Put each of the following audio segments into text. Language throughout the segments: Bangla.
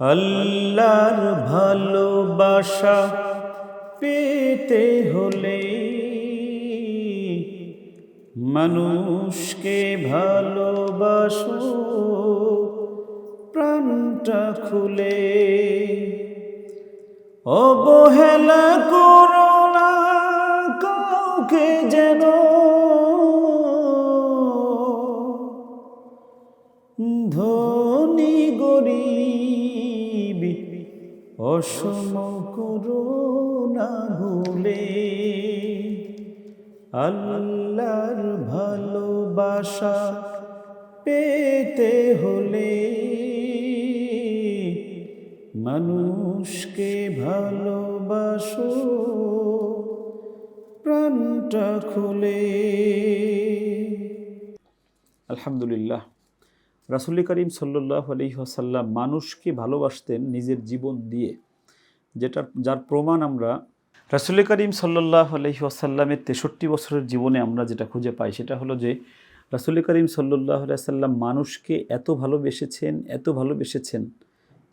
আল্লাহর ভালোবাসা পেতে হলে মানুষকে ভালোবাসো প্রাণটা খুলে। অবহেলা করো না কাউকে যেন। অসম করুণা ভুলে আল্লাহর ভালোবাসা পেতে হলে মানুষকে ভালোবাসো, প্রাণটা খুলে। আলহামদুলিল্লাহ। রাসুল করিম সাল্লাহ আলহিহাসাল্লাম মানুষকে ভালোবাসতেন নিজের জীবন দিয়ে। যেটার, যার প্রমাণ আমরা রাসুল করিম সাল্লাহ আলহিহাসাল্লামের তেষট্টি বছরের জীবনে আমরা যেটা খুঁজে পাই, সেটা হলো যে রাসুল করিম সাল্লাহ সাল্লাম মানুষকে এত ভালোবেসেছেন এত ভালোবেসেছেন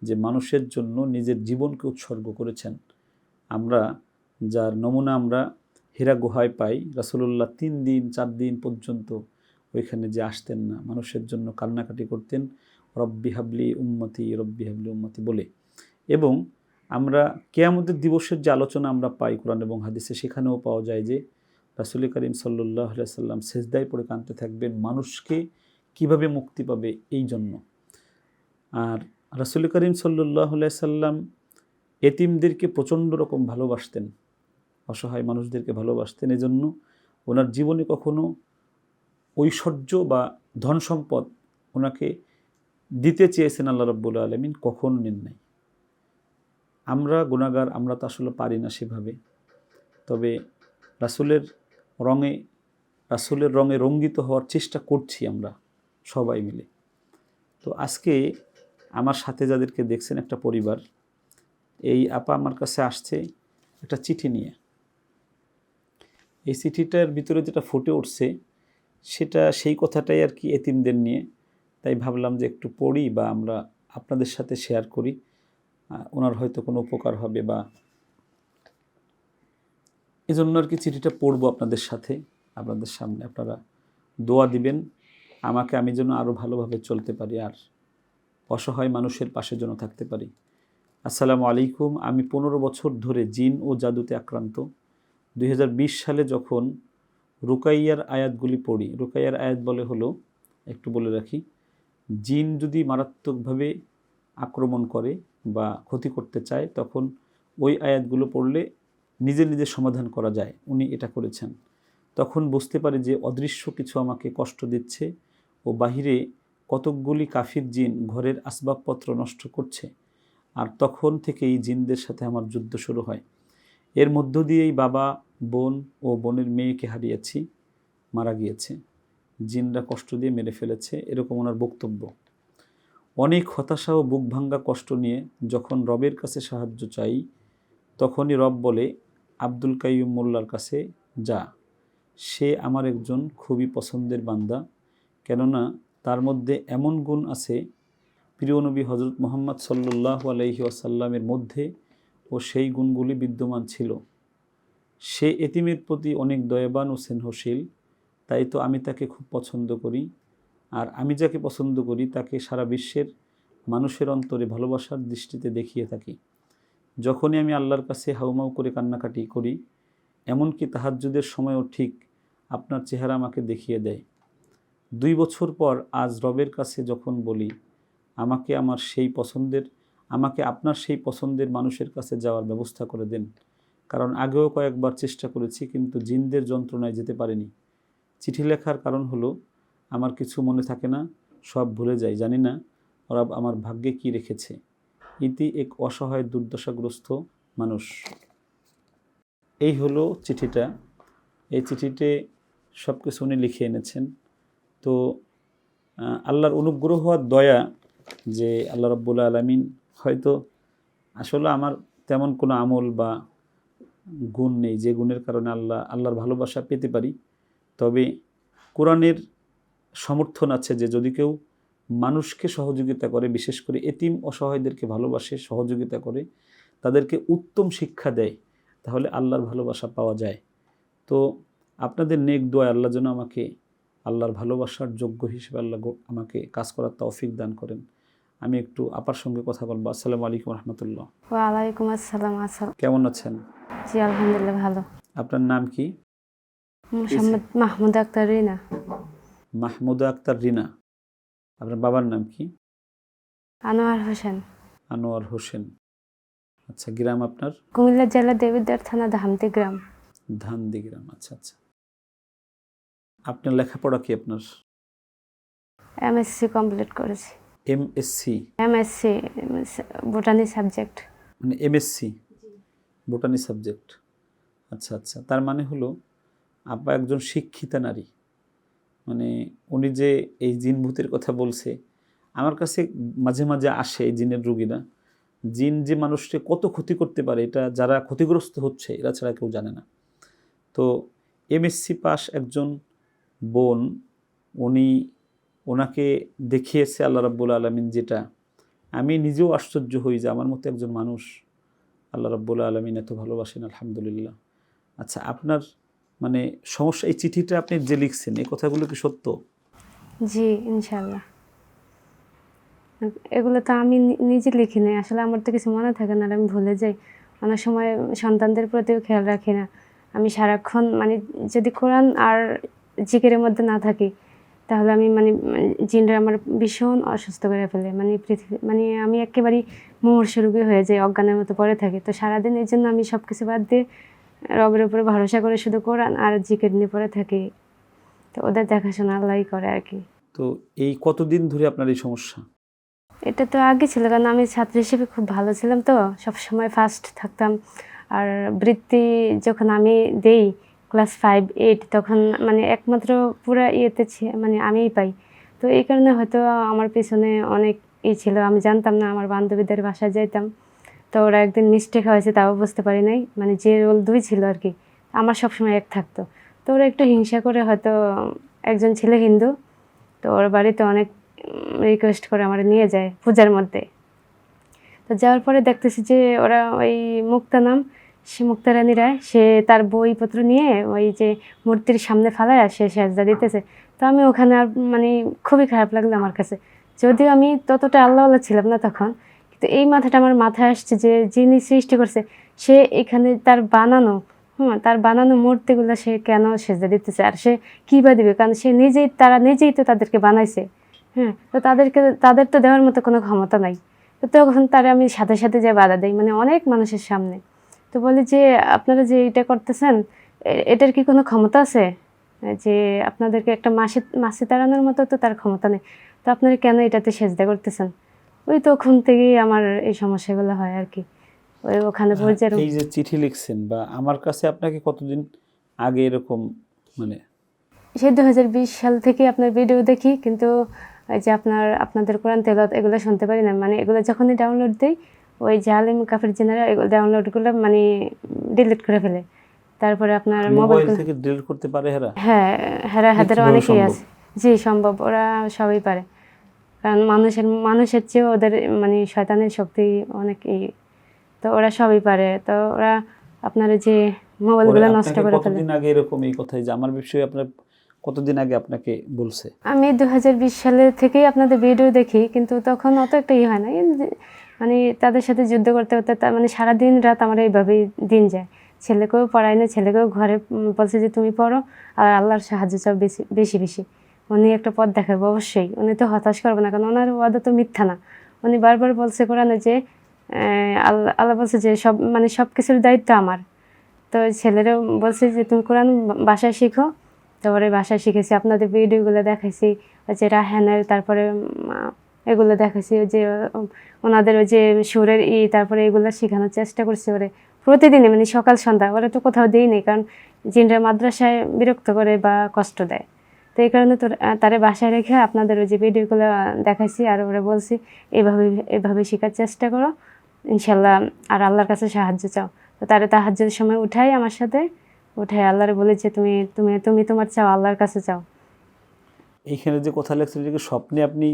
যে মানুষের জন্য নিজের জীবনকে উৎসর্গ করেছেন। আমরা যার নমুনা আমরা হীরা গুহায় পাই, রাসুলুল্লাহ তিন দিন, চার দিন পর্যন্ত ওইখানে যে আসতেন না, মানুষের জন্য কান্নাকাটি করতেন, রব্বি হাবলি উম্মতি, রব্বি হাবলি উম্মতি বলে। এবং আমরা কেয়ামতের দিবসের যে আলোচনা আমরা পাই কোরআন এবং হাদিসে, সেখানেও পাওয়া যায় যে রাসুল করিম সাল্লাহ সাল্লাম সেজদায় পড়ে কাঁদতে থাকবেন। মানুষকে কীভাবে মুক্তি পাবে এই জন্য? আর রাসুল করিম সাল্লাহ সাল্লাম এতিমদেরকে প্রচণ্ড রকম ভালোবাসতেন, অসহায় মানুষদেরকে ভালোবাসতেন। এজন্য ওনার জীবনে কখনো ঐশ্বর্য বা ধন সম্পদ ওনাকে দিতে চেয়েছেন আল্লাহ রব্বুল আলমিন, কখনো নেন নাই। আমরা গুণাগার আমরা তো আসলে পারি না সেভাবে। তবে রাসুলের রঙে রাসুলের রঙে রঙ্গিত হওয়ার চেষ্টা করছি আমরা সবাই মিলে। তো আজকে আমার সাথে যাদেরকে দেখছেন একটা পরিবার, এই আপা আমার কাছে আসছে একটা চিঠি নিয়ে। এই চিঠিটার ভিতরে যেটা ফুটে উঠছে, সেটা সেই কথাটাই আর কি এতিমদের নিয়ে। তাই ভাবলাম যে একটু পড়ি বা আমরা আপনাদের সাথে শেয়ার করি। ওনার হয়তো কোনো উপকার হবে বা এই জন্য আর কি চিঠিটা পড়ব আপনাদের সাথে, আপনাদের সামনে। আপনারা দোয়া দিবেন, আমাকে আমি যেন আরও ভালোভাবে চলতে পারি আর অসহায় মানুষের পাশে যেন থাকতে পারি। আসসালামু আলাইকুম। আমি পনেরো বছর ধরে জিন ও জাদুতে আক্রান্ত। দুই হাজার বিশ সালে যখন রুকাইয়ার আয়াতগুলি পড়ি, রুকাইয়ার আয়াত বলে হলো, একটু বলে রাখি, জিন যদি মারাত্মকভাবে আক্রমণ করে বা ক্ষতি করতে চায়, তখন ওই আয়াতগুলো পড়লে নিজে নিজে সমাধান করা যায়। উনি এটা করেছেন। তখন বুঝতে পারে যে অদৃশ্য কিছু আমাকে কষ্ট দিচ্ছে ও বাহিরে কতকগুলি কাফির জিন ঘরের আসবাবপত্র নষ্ট করছে আর তখন থেকেই জিনদের সাথে আমার যুদ্ধ শুরু হয়। এর মধ্য দিয়েই বাবা, বোন ও বোনের মেয়েকে হারিয়েছি, মারা গিয়েছে। জিনরা কষ্ট দিয়ে মেরে ফেলেছে, এরকম ওনার বক্তব্য। অনেক হতাশা ও বুক ভাঙ্গা কষ্ট নিয়ে যখন রবের কাছে সাহায্য চাই, তখনই রব বলে, আব্দুল কাইম মোল্লার কাছে যা। সে আমার একজন খুবই পছন্দের বান্দা। কেননা তার মধ্যে এমন গুণ আছে, প্রিয় নবী হজরত মোহাম্মদ সাল্লাহ আলহি আসাল্লামের মধ্যে ও সেই গুণগুলি বিদ্যমান ছিল। সে এতিমের প্রতি অনেক দয়াবান ও স্নেহশীল, তাই তো আমি তাকে খুব পছন্দ করি। আর আমি যাকে পছন্দ করি তাকে সারা বিশ্বের মানুষের অন্তরে ভালোবাসার দৃষ্টিতে দেখিয়ে থাকি। যখনই আমি আল্লাহর কাছে হাউমাউ করে কান্নাকাটি করি, এমনকি তাহাজ্জুদের সময়ও ঠিক আপনার চেহারা আমাকে দেখিয়ে দেয়। দুই বছর পর আজ রবের কাছে যখন বলি, আমাকে আমার সেই পছন্দের, আমাকে আপনার সেই পছন্দের মানুষের কাছে যাওয়ার ব্যবস্থা করে দেন। কারণ আগেও কয়েকবার চেষ্টা করেছি, কিন্তু জিনদের যন্ত্রণায় যেতে পারিনি। চিঠি লেখার কারণ হলো আমার কিছু মনে থাকে না, সব ভুলে যাই, জানি না ওরা আমার ভাগ্যে কি রেখেছে। ইতি এক অসহায় দুর্দশাগ্রস্ত মানুষ। এই হলো চিঠিটা। এই চিঠিতে সব কিছু উনি লিখে এনেছেন। তো আল্লাহর অনুগ্রহ হওয়ার দয়া যে আল্লাহ রব্বুল্লা আলমিন হয়তো আসলে আমার তেমন কোনো আমল বা গুণ নেই যে গুণের কারণে আল্লাহ, আল্লাহর ভালোবাসা পেতে পারি। তবে কোরআনের সমর্থন আছে যে যদি কেউ মানুষকে সহযোগিতা করে বিশেষ করে এতিম অসহায়দেরকে ভালোবাসে সহযোগিতা করে তাদেরকে উত্তম শিক্ষা দেয় তাহলে আল্লাহর ভালোবাসা পাওয়া যায়। তো আপনাদের নেক দোয়া আল্লাহ যেন আমাকে আল্লাহর ভালোবাসার যোগ্য হিসেবে আল্লাহ আমাকে কাজ করার তৌফিক দান করেন। আমি একটু আপার সঙ্গে কথা বলব। আসসালামু আলাইকুম রহমতুল্লাহ। ওয়ালাইকুম আসসালাম আসসালাম। কেমন আছেন? জি আলহামদুলিল্লাহ ভালো। আপনার নাম কি? মোহাম্মদ মাহমুদ আক্তার রিনা মাহমুদা আক্তার রিনা। আপনার বাবার নাম কি? আনোয়ার হোসেন। আনোয়ার হোসেন। আচ্ছা গ্রাম আপনার? কুমিল্লা জেলা দেবিদ্বার থানা ধামতি গ্রাম। ধানদি গ্রাম আচ্ছা আচ্ছা। আপনার লেখাপড়া কি আপনার? এমএসসি কমপ্লিট করেছি। M Sc MSc botany subject মানে এমএসসি বোটানি সাবজেক্ট আচ্ছা আচ্ছা। তার মানে হলো আপা একজন শিক্ষিতা নারী। মানে উনি যে এই জিন ভূতের কথা বলছে, আমার কাছে মাঝে মাঝে আসে এই জিনের রুগীরা। জিন যে মানুষকে কত ক্ষতি করতে পারে, এটা যারা ক্ষতিগ্রস্ত হচ্ছে, এরা ছাড়া কেউ জানে না। তো এমএসসি পাস একজন বোন, উনি ওনাকে দেখিয়েছে আল্লাহ রাব্বুল আলমিন যেটা। আমি নিজেও আশ্চর্য হই যে আমার মতো একজন মানুষ আল্লাহ রাব্বুল আলমিন এত ভালোবাসেন, আলহামদুলিল্লাহ। আচ্ছা আপনার মানে সমস্যা, এই চিঠিটা আপনি যে লিখছেন, এই কথাগুলো কি সত্য? জি ইনশাল্লাহ এগুলো তো আমি নিজে লিখি নাই আসলে আমার তো কিছু মনে থাকে না আমি ভুলে যাই। অনেক সময় সন্তানদের প্রতিও খেয়াল রাখি না। আমি সারাক্ষণ মানে যদি কোরআন আর জিকিরের মধ্যে না থাকি, তাহলে আমি মানে জিনরা আমার ভীষণ অসুস্থ করে ফেলে। মানে পৃথিবী মানে আমি একেবারেই মুমূর্ষ রোগী হয়ে যাই, অজ্ঞানের মতো পড়ে থাকি। তো সারাদিন এই জন্য আমি সব কিছু বাদ দিয়ে রবের উপরে ভরসা করে শুধু কোরআন আর জিকির নিয়ে পড়ে থাকি। তো ওদের দেখাশোনা আল্লাহই করে আর কি। তো এই কতদিন ধরে আপনার এই সমস্যা? এটা তো আগে ছিল কারণ আমি ছাত্র হিসেবে খুব ভালো ছিলাম তো। সব সময় ফার্স্ট থাকতাম। আর বৃত্তি যখন আমি দেই ক্লাস ফাইভ এইট তখন মানে একমাত্র পুরা ইয়েতে ছি- মানে আমিই পাই। তো এই কারণে হয়তো আমার পেছনে অনেক ই ছিল আমি জানতাম না আমার বান্ধবীদের বাসায় যাইতাম। তো ওরা একদিন মিস্টেক হয়েছে, তাও বুঝতে পারি নাই। মানে যে রোল দুই ছিল আর কি, আমার সবসময় এক থাকতো। তো ওরা একটু হিংসা করে হয়তো, একজন ছেলে হিন্দু, তো ওর বাড়িতে অনেক রিকোয়েস্ট করে আমার নিয়ে যায় পূজার মধ্যে। তো যাওয়ার পরে দেখতেছি যে ওরা ওই মুক্তা নাম, সে মুক্তা রানী রায়, সে তার বইপত্র নিয়ে ওই যে মূর্তির সামনে ফালায় সে সাজদা দিতেছে। তো আমি ওখানে আর মানে খুবই খারাপ লাগল আমার কাছে। যদিও আমি ততটা আল্লাহ আল্লাহ ছিলাম না তখন কিন্তু এই মাথাটা আমার মাথায় আসছে যে যিনি সৃষ্টি করছে, সে এখানে তার বানানো হ্যাঁ তার বানানো মূর্তিগুলো সে কেন সেজদা দিতেছে? আর সে কী বা দিবে? কারণ সে নিজেই, তারা নিজেই তো তাদেরকে বানাইছে হ্যাঁ তো তাদেরকে, তাদের তো দেওয়ার মতো কোনো ক্ষমতা নাই। তো তখন তারা আমি সাথে সাথে যে বাধা দেই মানে অনেক মানুষের সামনে। তো বলি যে, আপনারা যে এটা করতেছেন এটার কি কোনো ক্ষমতা আছে? যে আপনাদেরকে একটা মাসে মাসে তাড়ানোর মতো তো তার ক্ষমতা নেই। তো আপনারা কেন এটাতে সেজদা করতেছেন? ওই তখন থেকেই আমার এই সমস্যাগুলো হয় আর কি। ওই ওখানে পর্যায়ে এই যে চিঠি লিখছেন বা আমার কাছে আপনাকে কতদিন আগে এরকম মানে সেই দু হাজার বিশ সাল থেকে আপনার ভিডিও দেখি কিন্তু এই যে আপনার আপনাদের কোরআন তেলত এগুলো শুনতে পারি না। মানে এগুলো যখনই ডাউনলোড দিই ওই জালিম কাফের জেনারা এগুলো ডাউনলোডগুলো মানে ডিলিট করে ফেলে। তারপরে আপনার মোবাইল থেকে ডিলিট করতে পারে হেরা? হ্যাঁ হেরা হাতের অনেকেই আছে। জি সম্ভব ওরা সবই পারে। কারণ মানুষের মানুষের চেয়েও ওদের মানে শয়তানের শক্তি অনেক ই। তো ওরা সবই পারে। তো ওরা আপনার যে মোবাইলগুলো নষ্ট করে ফেলে। কতদিন আগে এরকম এই কথাই যে আমার বিষয়ে আপনার কতদিন আগে আপনাকে বলছে? আমি দু হাজার বিশ সালে থেকেই আপনাদের ভিডিও দেখি কিন্তু তখন অত একটা ই হয় না। মানে তাদের সাথে যুদ্ধ করতে করতে মানে সারাদিন রাত আমার এইভাবেই দিন যায়। ছেলেকেও পড়াই না ছেলেকেও ঘরে বলছে যে তুমি পড়ো আর আল্লাহর সাহায্য চাও বেশি বেশি বেশি। উনি একটা পথ দেখাবে, অবশ্যই। উনি তো হতাশ করবে না, কারণ ওনার ওয়াদা তো মিথ্যা না। উনি বারবার বলছে কোরআনে যে আল্লাহ আল্লাহ বলছে যে, সব মানে সব কিছুর দায়িত্ব আমার। তো ছেলেরাও বলছে যে, তুমি কোরআন বাসায় শিখো। তারপরে বাসায় শিখেছি, আপনাদের ভিডিওগুলো দেখাইছি, ওই যে রাহানের তারপরে এগুলো দেখাইছি, ওই যে ওনাদের ওই যে সুরের ই, তারপরে এগুলো শেখানোর চেষ্টা করছি ওরে। প্রতিদিনই মানে সকাল, সন্ধ্যা, ওরা তো কোথাও দিই নেই, কারণ জিনরা মাদ্রাসায় বিরক্ত করে বা কষ্ট দেয়। তো এই কারণে তোর তারে বাসায় রেখে আপনাদের ওই যে ভিডিওগুলো দেখাইছি আর ওরা বলছি এভাবে এভাবে শেখার চেষ্টা করো। ইনশাল্লাহ আর আল্লাহর কাছে সাহায্য চাও। তো তারে তাহাজ্জুদের সময় উঠাই আমার সাথে। উঠে আল্লাহরে বলে যে তুমি তুমি তুমি তোমার চাও আল্লাহর কাছে চাও। এইখানে যে কথা লেখছেন এটা কি স্বপ্নে আপনি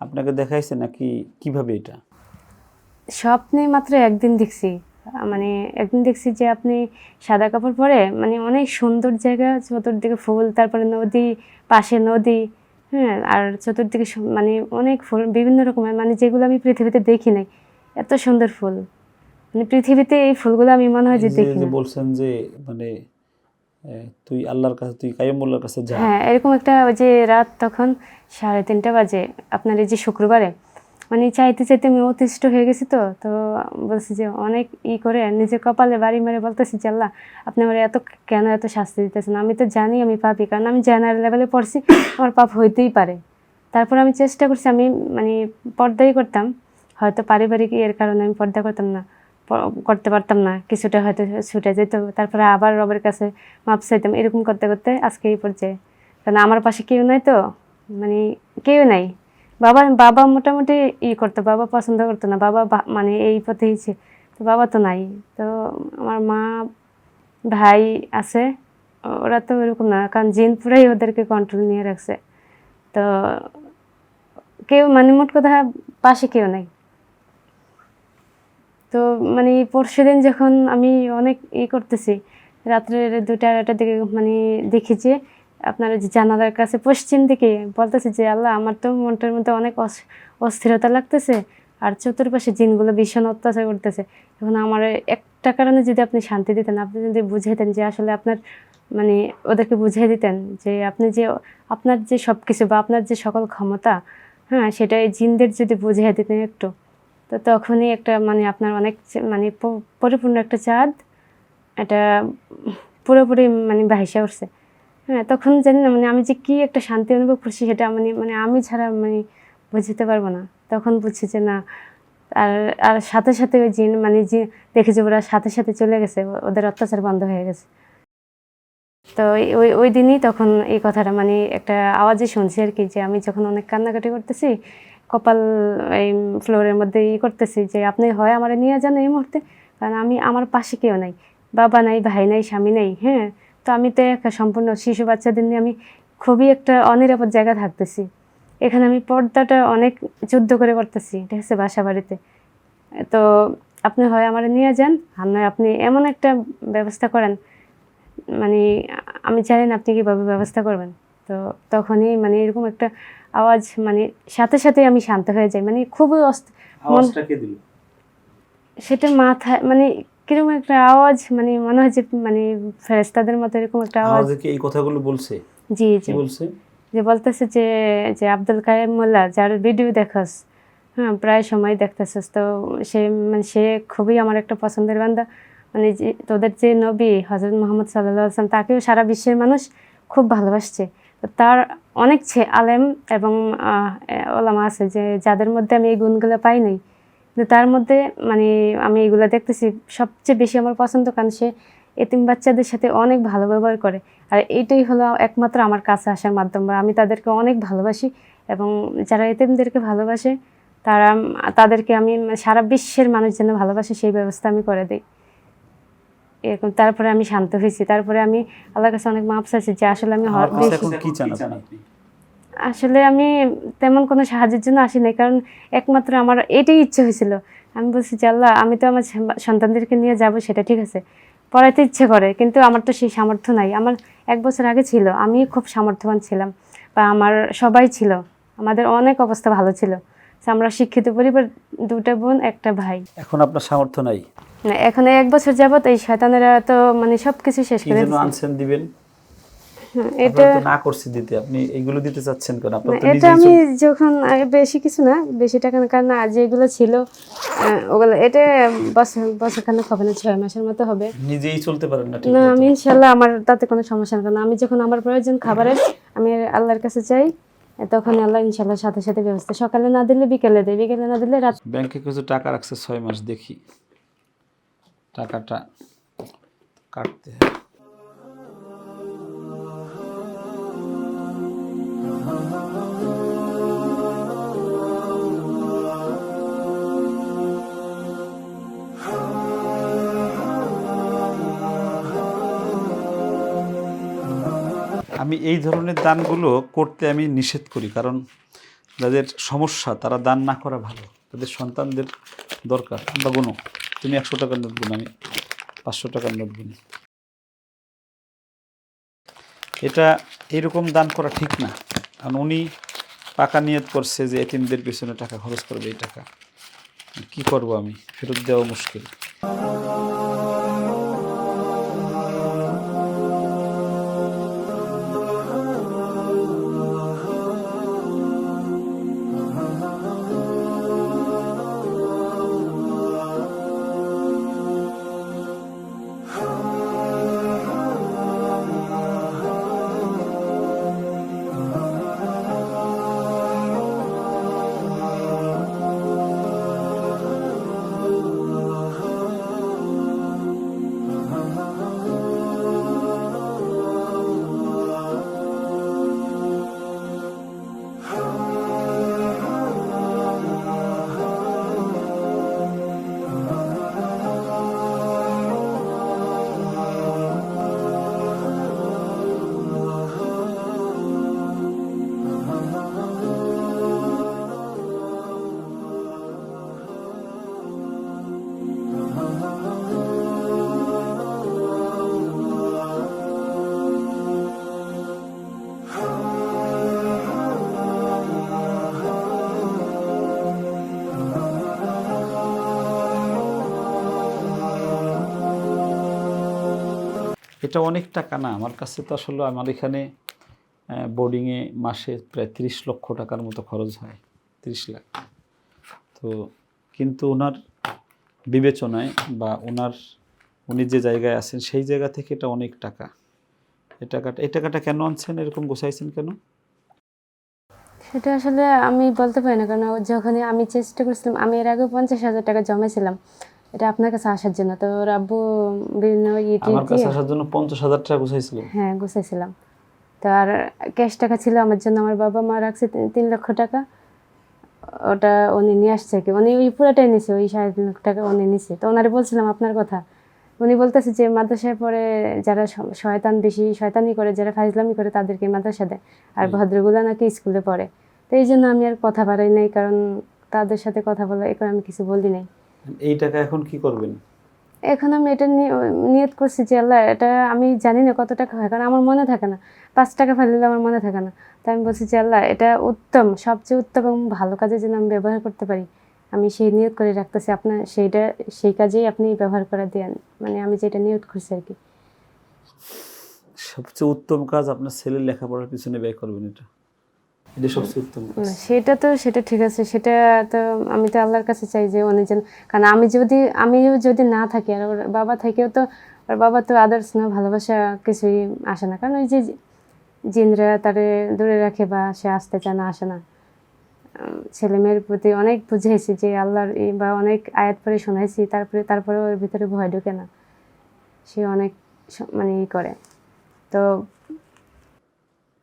আপনাকে দেখাইছে নাকি কীভাবে এটা? স্বপ্নে মাত্র একদিন দেখছি। মানে একদিন দেখছি যে আপনি সাদা কাপড় পরে মানে অনেক সুন্দর জায়গা চতুর্দিকে ফুল তারপরে নদী পাশে নদী হ্যাঁ আর চতুর্দিকে মানে অনেক ফুল বিভিন্ন রকমের মানে যেগুলো আমি পৃথিবীতে দেখি নাই এত সুন্দর ফুল। মানে পৃথিবীতে এই ফুলগুলো আমি মনে হয় যে দেখি না বলছেন যে মানে তুই আল্লাহর কাছে তুই কাইমুল্লাহর কাছে যা। হ্যাঁ এরকম একটা ওই যে রাত তখন সাড়ে তিনটা বাজে আপনার এই যে শুক্রবারে মানে চাইতে চাইতে আমি অতিষ্ঠ হয়ে গেছি তো তো বলছি যে অনেক ই করে নিজের কপালে বাড়ি মেরে বলতেছি যে, আল্লাহ, আপনি আমার এত কেন এত শাস্তি দিতেছেন? আমি তো জানি আমি পাপি, কারণ আমি জেনারেল লেভেলে পড়ছি, আমার পাপ হইতেই পারে। তারপর আমি চেষ্টা করছি, আমি মানে পর্দাই করতাম। হয়তো পারিবারিক এর কারণে আমি পর্দা করতাম না করতে পারতাম না, কিছুটা হয়তো ছুটে যেত, তারপরে আবার রবের কাছে মাপ চাইতাম, এরকম করতে করতে আজকে এই পর্যায়ে। কারণ আমার পাশে কেউ নাই তো মানে কেউ নাই। বাবা বাবা মোটামুটি ই করতো, বাবা পছন্দ করতো না, বাবা মানে এই পথেই ছে তো বাবা তো নাই। তো আমার মা, ভাই আছে, ওরা তো এরকম না, কারণ জিন পুরাই ওদেরকে কন্ট্রোল নিয়ে রাখছে। তো কেউ মানে মোট কথা পাশে কেউ নাই। তো মানে পরশু দিন যখন আমি অনেক ই করতেছি, রাত্রে দুটা আড়াইটার দিকে মানে দেখি যে আপনার যে জানালার কাছে পশ্চিম দিকে বলতেছে যে, আল্লাহ, আমার তো মনটার মধ্যে অনেক অস- অস্থিরতা লাগতেছে আর চতুর্পাশে জিনগুলো ভীষণ অত্যাচার করতেছে। এখন আমার একটা কারণে যদি আপনি শান্তি দিতেন, আপনি যদি বুঝাইতেন যে আসলে আপনার মানে ওদেরকে বুঝিয়ে দিতেন যে আপনি যে আপনার যে সব কিছু বা আপনার যে সকল ক্ষমতা হ্যাঁ সেটা এই জিনদের যদি বুঝিয়ে দিতেন একটু, তো তখনই একটা মানে আপনার অনেক মানে পরিপূর্ণ একটা চাঁদ, এটা পুরোপুরি মানে ভাইসা উঠছে। হ্যাঁ তখন জানি না মানে আমি যে কি একটা শান্তি অনুভব করছি সেটা মানে মানে আমি ছাড়া মানে বুঝতে পারব না। তখন বুঝছি যে না, আর আর সাথে সাথে ওই জিন মানে যে দেখি যে ওরা সাথে সাথে চলে গেছে ওদের অত্যাচার বন্ধ হয়ে গেছে। তো ওই- ওই ওই দিনই তখন এই কথাটা মানে একটা আওয়াজে শুনছি আর কি, যে আমি যখন অনেক কান্নাকাটি করতেছি, কপাল, এই ফ্লোরের মধ্যে ই করতেছি, যে আপনি হয় আমার নিয়ে যান এই মুহূর্তে, কারণ আমি, আমার পাশে কেউ নাই, বাবা নাই, ভাই নাই, স্বামী নাই হ্যাঁ। তো আমি তো একটা সম্পূর্ণ শিশু বাচ্চাদের নিয়ে আমি খুবই একটা অনিরাপদ জায়গা থাকতেছি। এখানে আমি পর্দাটা অনেক যুদ্ধ করে করতেছি ঠিক আছে বাসা বাড়িতে। তো আপনি হয় আমার নিয়ে যান আর নয় আপনি এমন একটা ব্যবস্থা করেন মানে আমি জানি না আপনি কীভাবে ব্যবস্থা করবেন। তো তখনই মানে এরকম একটা আওয়াজ মানে সাথে সাথে আমি শান্ত হয়ে যাই মানে খুবই সেটা মাথায় মানে কীরকম একটা আওয়াজ মানে মনে হয় যে মানে ফেরেস্তাদের মতো এরকম একটা আওয়াজ। কি এই কথাগুলো বলছে? জি জি। বলছে? যে বলতেছে যে যে আব্দুল কায়েম মোল্লা যার ভিডিও দেখাস হ্যাঁ প্রায় সময় দেখতেছিস তো সে মানে সে খুবই আমার একটা পছন্দের বান্দা। মানে যে তোদের যে নবী হজরত মোহাম্মদ সাল্লাহ আসলাম তাকেও সারা বিশ্বের মানুষ খুব ভালোবাসছে। তার অনেক ছে আলেম এবং ওলামা আছে যে যাদের মধ্যে আমি এই গুণগুলো পাই নাই তার মধ্যে মানে আমি এগুলো দেখতেছি সবচেয়ে বেশি আমার পছন্দ কারণ সে এতিম বাচ্চাদের সাথে অনেক ভালো ব্যবহার করে। আর এইটাই হলো একমাত্র আমার কাছে আসার মাধ্যম বা আমি তাদেরকে অনেক ভালোবাসি এবং যারা এতিমদেরকে ভালোবাসে তারা তাদেরকে আমি সারা বিশ্বের মানুষ যেন ভালোবাসে সেই ব্যবস্থা আমি করে দিই। এরকম তারপরে আমি শান্ত হয়েছি। তারপরে আমি আল্লাহর কাছে অনেক মাপ চাইছি যে আসলে আমি আমার আসলে আমি তেমন কোনো সাহায্যের জন্য আসি নাই কারণ একমাত্র আমার এটাই ইচ্ছে হয়েছিল। আমি বলছি যে আল্লাহ আমি তো আমার সন্তানদেরকে নিয়ে যাব সেটা ঠিক আছে। পড়াইতে ইচ্ছে করে কিন্তু আমার তো সেই সামর্থ্য নাই। আমার এক বছর আগে ছিল আমি খুব সামর্থ্যবান ছিলাম বা আমার সবাই ছিল। আমাদের অনেক অবস্থা ভালো ছিল। আমরা শিক্ষিত পরিবার দুটা বোন একটা ভাই। এখন আপনার সামর্থ্য নাই? না, এখন এক বছর যাবত এই শয়তানেরা তো মানে সব কিছু শেষ করে দিবেন? এটা আপনারা তো না করছি দিতে আপনি এইগুলো দিতে চাচ্ছেন কেন? আপনার তো এটা আমি যখন বেশি কিছু না বেশি টাকা না কারণ আর যেগুলো ছিল ওগুলো এটা বছর বছরখানেক হবে না ছয় মাসের মতো হবে। নিজেই চলতে পারেন না না আমি ইনশাল্লাহ আমার তাতে কোনো সমস্যা না কারণ আমি যখন আমার প্রয়োজন খাবারের আমি আল্লাহর কাছে চাই তখন আল্লাহ ইনশাল্লাহ সাথে সাথে ব্যবস্থা সকালে না দিলে বিকেলে দেয় বিকেলে না দিলে রাত ব্যাংকে কিছু টাকা রাখছে ছয় মাস দেখি। টাকাটা কাটতে হয়। আমি এই ধরনের দানগুলো করতে আমি নিষেধ করি, কারণ যাদের সমস্যা তারা দান না করা ভালো, তাদের সন্তানদের দরকার। বা গুনো তুমি একশো টাকার নোট গুণ আমি পাঁচশো টাকার নোট গুনি। এটা এরকম দান করা ঠিক না। কারণ উনি পাকা নিয়ত করছে যে এতিমদের পিছনে টাকা খরচ করবে এই টাকা। কি করব আমি? ফেরত দেওয়া মুশকিল। এটা অনেক টাকা না। আমার কাছে তো আসলে আমার এখানে বোর্ডিংয়ে মাসে প্রায় তিরিশ লক্ষ টাকার মতো খরচ হয়, তিরিশ লাখ। তো কিন্তু ওনার বিবেচনায় বা ওনার, উনি যে জায়গায় আছেন সেই জায়গা থেকে এটা অনেক টাকা। এই টাকাটা এই টাকাটা কেন আনছেন? এরকম গোছাইছেন কেন? সেটা আসলে আমি বলতে পারি না, কারণ যখন আমি চেষ্টা করছিলাম, আমি এর আগে পঞ্চাশ হাজার টাকা জমাইছিলাম। এটা আপনার কাছে আসার জন্য। তো ওর আব্বু বিভিন্ন ইটি আমার কাছে আসার জন্য পঞ্চাশ হাজার টাকা গোছাইছিলেন হ্যাঁ গুছাইছিলাম। তো আর ক্যাশ টাকা ছিল আমার জন্য আমার বাবা মা রাখছে তিন- লক্ষ টাকা। ওটা উনি নিয়ে আসছে কি। উনি ওই পুরোটাই নিছে ওই সাড়ে তিন লক্ষ টাকা উনি নিছে। তো ওনারে বলছিলাম আপনার কথা। উনি বলতেছে যে মাদ্রাসায় পরে যারা শয়তান বেশি শয়তানি করে যারা ফাইজলামি করে তাদেরকে মাদ্রাসা দেয়। আর। ভদ্রগুলা নাকি স্কুলে পড়ে। তো এই জন্য আমি আর কথা বাড়াই নাই কারণ তাদের সাথে কথা বলা এখন আমি কিছু বলি নাই। এই টাকা এখন কি করবেন? এখন আমি এটা নিয়ে নিয়ত করছি যে আল্লাহ এটা আমি জানি না কত টাকা হয় কারণ আমার মনে থাকে না। পাঁচ টাকা ফেললে আমার মনে থাকে না। তাই আমি বলছি যে আল্লাহ এটা উত্তম সবচেয়ে উত্তম এবং ভালো কাজে যেন আমি ব্যবহার করতে পারি। আমি সেই নিয়ত করে রাখতেছি আপনার সেইটা সেই কাজেই আপনি ব্যবহার করে দেন। মানে আমি যেটা নিয়ত করছি আর কি। সবচেয়ে উত্তম কাজ আপনার ছেলের লেখাপড়ার পিছনে ব্যয় করবেন এটা। এটা সবচেয়ে উত্তম সেটা তো সেটা ঠিক আছে সেটা তো আমি তো আল্লাহর কাছে চাই যে উনি যেন কারণ আমি যদি আমিও যদি না থাকি আর ওর বাবা থেকেও তো ওর বাবা তো আদার্স না ভালোবাসা কিছুই আসে না। কারণ ওই যে জিনরা তারে দূরে রাখে বা সে আসতে চায় না আসে না। ছেলে মেয়ের প্রতি অনেক বুঝাইছি যে আল্লাহর বা অনেক আয়াত পরে শোনাইছি তারপরে তারপরে ওর ভিতরে ভয় ঢোকে না। সে অনেক মানে ই করে। তো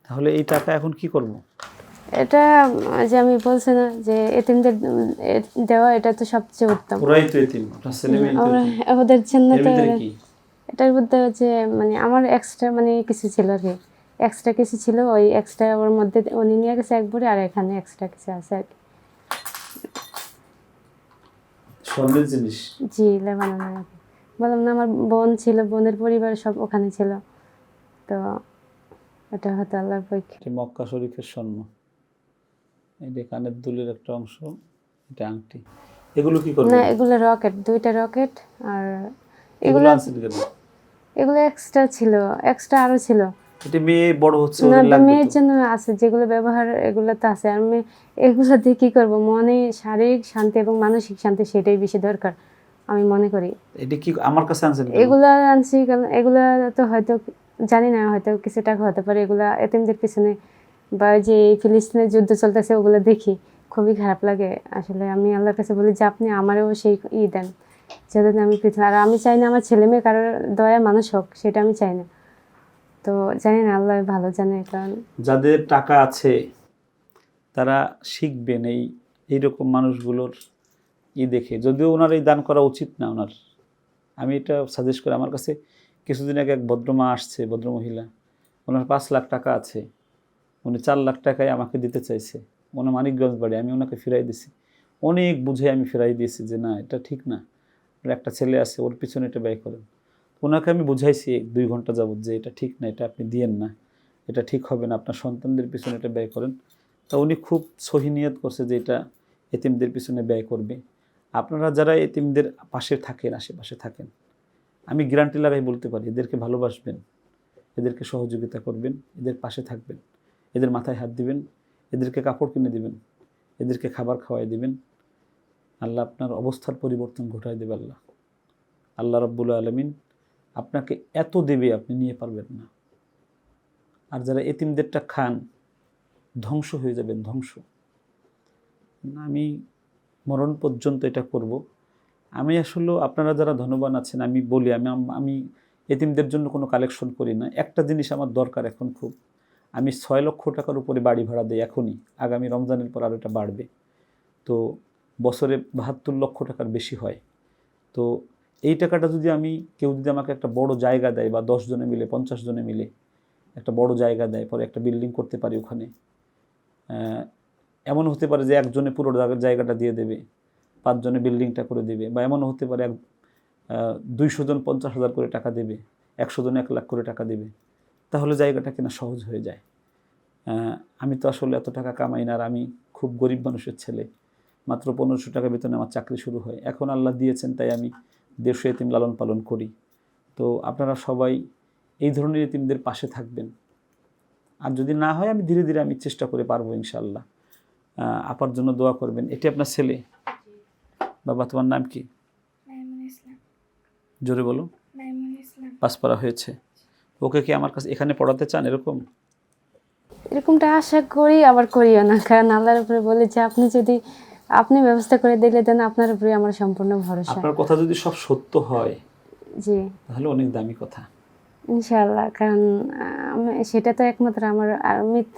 তাহলে এই টাকা এখন কি করব? এটা যে আমি বলছি না যে এতিমদের দেওয়া এটা তো সবচেয়ে উত্তম। পুরাই তো এতিম আপনার ছেলে মেয়ে তো ওরা- ওদের জন্য তো এটার মধ্যে যে মানে আমার এক্সট্রা মানে কিছু ছিল আর কি। এক্সট্রা কিছু ছিল ওই এক্সট্রা ওর মধ্যে উনি নিয়ে গেছে এক ভরে আর এখানে এক্সট্রা কিছু আছে আর কি। স্বর্ণের জিনিস? জি লেবাননের আর বললাম না আমার বোন ছিল বোনের পরিবার সব ওখানে ছিল। তো এটা হয়তো আল্লাহর পরীক্ষা মক্কা শরীফের স্বর্ণ। এটা কানের দুলের একটা অংশ এটা আংটি। এগুলো কি করবেন না এগুলো রকেট দুইটা রকেট আর এগুলো এগুলো এক্সট্রা ছিল এক্সট্রা আরও ছিল। এটা মেয়ে বড় হচ্ছে না তো মেয়ের জন্য আছে যেগুলো ব্যবহার এগুলো তো আছে। আর মেয়ে এগুলো দিয়ে কী করব? মনে শারীরিক শান্তি এবং মানসিক শান্তি সেটাই বেশি দরকার আমি মনে করি। এটা কি আমার কাছে আনছেন? এগুলা আনছি কারণ এগুলা তো হয়তো জানি না হয়তো কিছু টাকা হতে পারে। এগুলা এতিমদের পিছনে বা যে এই ফিলিস্তিনের যুদ্ধ চলতেছে, ওগুলো দেখি। খুবই খারাপ লাগে। আসলে আমি আল্লাহর কাছে বলি যে, আপনি আমারও সেই ই দেন, যাতে আমি পৃথিবী আর আমি চাই না আমার ছেলে মেয়ে কারোর দয়া মানুষ হোক, সেটা আমি চাই না। তো জানি না, আল্লাহ ভালো জানে, কারণ যাদের টাকা আছে, তারা শিখবেন এই, এইরকম মানুষগুলোর ই দেখে। যদিও ওনার এই দান করা উচিত না ওনার। আমি এটা সাজেস্ট করি, আমার কাছে কিছুদিন আগে এক ভদ্রমা আসছে, ভদ্রমহিলা। ওনার পাঁচ লাখ টাকা আছে। উনি চার লাখ টাকায় আমাকে দিতে চাইছে। মনে মানিকগঞ্জ বাড়ি আমি ওনাকে ফিরাই দিছি। অনেক বুঝে আমি ফিরাই দিয়েছি যে না, এটা ঠিক না। একটা ছেলে আছে, ওর পিছনে এটা ব্যয় করেন। ওনাকে আমি বুঝাইছি দুই ঘণ্টা যাবত যে এটা ঠিক না, এটা আপনি দিয়েন না। এটা ঠিক হবে না, আপনার সন্তানদের পিছনে এটা ব্যয় করেন। তা উনি খুব সহিনিয়ত করছে যে এটা এতিমদের পিছনে ব্যয় করবে। আপনারা যারা এতিমদের পাশে থাকেন, আশেপাশে থাকেন, আমি গ্যারান্টি লাগাই বলতে পারি, এদেরকে ভালোবাসবেন। এদেরকে সহযোগিতা করবেন, এদের পাশে থাকবেন। এদের মাথায় হাত দিবেন, এদেরকে কাপড় কিনে দিবেন, এদেরকে খাবার খাওয়াই দিবেন। আল্লাহ আপনার অবস্থার পরিবর্তন ঘটায় দেবে আল্লাহ। আল্লাহ রব্বুল আলমিন আপনাকে এত দেবে আপনি নিয়ে পারবেন না। আর যারা এতিমদেরটা খান, ধ্বংস হয়ে যাবেন, ধ্বংস। আমি মরণ পর্যন্ত এটা করব। আমি আসলে আপনারা যারা ধনবান আছেন, আমি বলি, আমি আমি এতিমদের জন্য কোনো কালেকশন করি না। একটা জিনিস আমার দরকার এখন খুব। আমি ছয় লক্ষ টাকার উপরে বাড়ি ভাড়া দিই এখনই। আগামী রমজানের পর আরও এটা বাড়বে। তো বছরে বাহাত্তর লক্ষ টাকার বেশি হয়। তো এই টাকাটা যদি আমি, কেউ যদি আমাকে একটা বড় জায়গা দেয় বা দশ জনে মিলে, পঞ্চাশ জনে মিলে একটা বড় জায়গা দেয়, পরে একটা বিল্ডিং করতে পারি ওখানে এমন হতে পারে যে একজনে পুরো জায়গা- জায়গাটা দিয়ে দেবে, পাঁচজনে বিল্ডিংটা করে দেবে, বা এমনও হতে পারে এক দুইশো জন পঞ্চাশ হাজার করে টাকা দেবে, একশো জন এক লাখ করে টাকা দেবে। তাহলে জায়গাটা কেনা সহজ হয়ে যায়। আমি তো আসলে এত টাকা কামাই না আর আমি খুব গরিব মানুষের ছেলে। মাত্র পনেরোশো টাকা বেতনে আমার চাকরি শুরু হয়। এখন আল্লাহ দিয়েছেন তাই আমি দেড়শো এতিম লালন পালন করি। তো আপনারা সবাই এই ধরনের এতিমদের পাশে থাকবেন। আর যদি না হয় আমি ধীরে ধীরে আমি চেষ্টা করে পারব ইনশাল্লাহ আপার জন্য দোয়া করবেন। এটি আপনার ছেলে? বাবা তোমার নাম কি? জোরে বলো। মাইমুন পাস পড়া হয়েছে। ওকে কি আমার কাছে এখানে পড়াতে চান এরকম? এরকমটা আশা করি আবার করিও না। কারণ আল্লাহর উপরে বলি যে আপনি যদি আপনি ব্যবস্থা করে দিলে দেন আপনার উপরে আমার সম্পূর্ণ ভরসা। আপনার কথা যদি সব সত্য হয় জি। তাহলে অনেক দামি কথা। ইনশাআল্লাহ কারণ সেটা তো একমাত্র আমার আর মিথ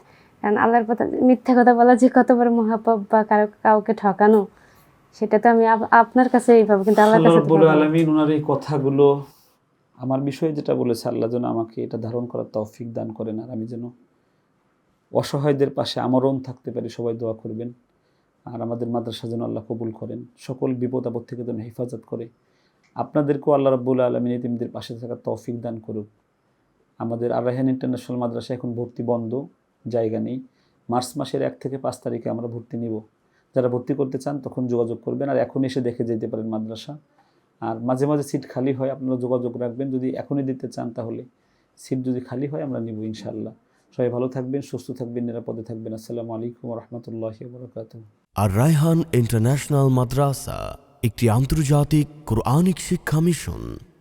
কারণ আল্লাহর কথা মিথ্যা কথা বলা যে কত বড় মহাপাপ বা কারও কাউকে ঠকানো সেটা তো আমি আপনার কাছে এইভাবে কিন্তু আল্লাহর আল্লাহ কাছে রব্বুল পাবো ওনার এই কথাগুলো আমার বিষয়ে যেটা বলেছে আল্লাহ যেন আমাকে এটা ধারণ করার তৌফিক দান করেন আর আমি যেন অসহায়দের পাশে আমরণ থাকতে পারি, সবাই দোয়া করবেন। আর আমাদের মাদ্রাসা যেন আল্লাহ কবুল করেন। সকল বিপদ আপদ থেকে যেন হেফাজত করে। আপনাদেরকেও আল্লাহ রব্বুল আলমিন এতিমদের পাশে থাকার তৌফিক দান করুক। আমাদের আর রাহান ইন্টারন্যাশনাল মাদ্রাসা এখন ভর্তি বন্ধ, জায়গা নেই। মার্চ মাসের এক থেকে পাঁচ তারিখে আমরা ভর্তি নিব। যারা ভর্তি করতে চান তখন যোগাযোগ করবেন। আর এখন এসে দেখে যেতে পারেন মাদ্রাসা। আর মাঝে মাঝে সিট খালি হয়, আপনারা যোগাযোগ রাখবেন। যদি এখনই দিতে চান তাহলে সিট যদি খালি হয়, আমরা নিব ইনশাল্লাহ সবাই ভালো থাকবেন, সুস্থ থাকবেন, নিরাপদে থাকবেন। আসসালামু আলাইকুম রহমতুল্লাহ বরকাত আর রায়হান ইন্টারন্যাশনাল মাদ্রাসা, একটি আন্তর্জাতিক কোরআনিক শিক্ষা মিশন।